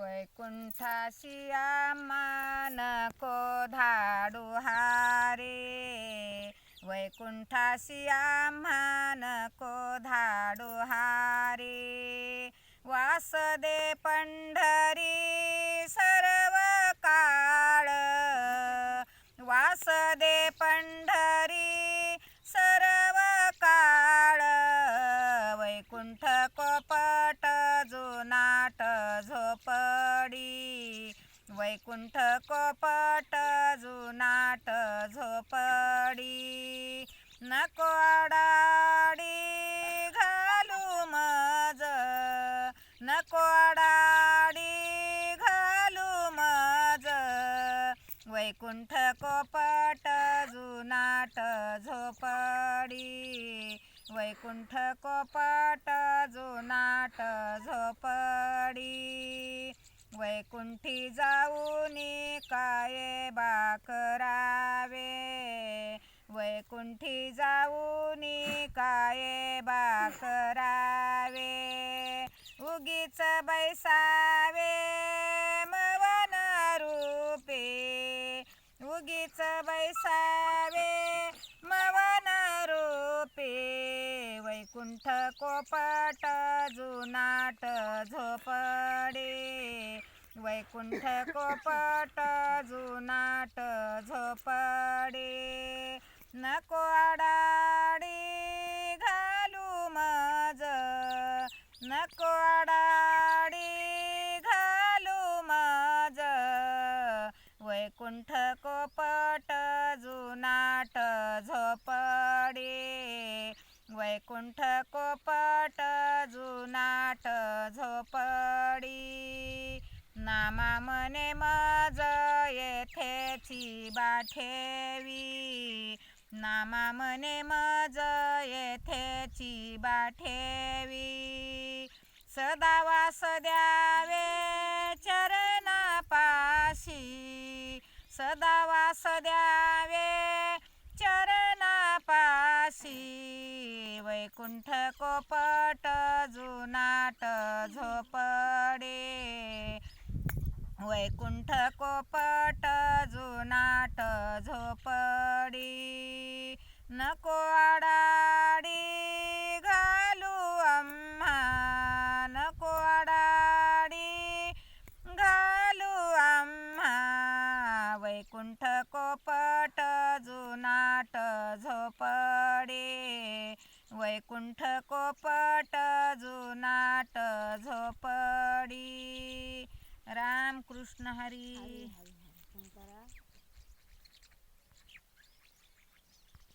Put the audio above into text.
वैकुंठाशी आम्हा को धाडू हारे. वैकुंठाशी आम्हा को धाडू हारे. वास दे कोपट जुनाट झोपडी. वैकुंठ कोपट जुनाट झोपडी. नको अडाडी घालू मज नको अडाडी घालू मज वैकुंठ कोपट जुनाट झोपडी. वैकुंठ कोपट करावे? उगीच बैसावे मवन रूपे उगीच बैसावे मवन रूपे वैकुंठ कोपट जुनाट झोपडे. वैकुंठ कोपट जुनाट झोपडे. नको आडा वैकुंठ कोपट जुनाट झोपडे. वैकुंठ कोपट जुनाट झोपडी. नामा मने मज येथेची बाठेवी. नामा मने मज येथेची बाठेवी. सदा वास सदा वास द्यावे चरणापाशी. वैकुंठ कोपट जुनाट झोपडे. वैकुंठ कोपट जुनाट झोपडी. नको अडाडी पट जुनाट झोपडे वैकुंठ कोपट जुनाट झोपडी. रामकृष्ण हरी.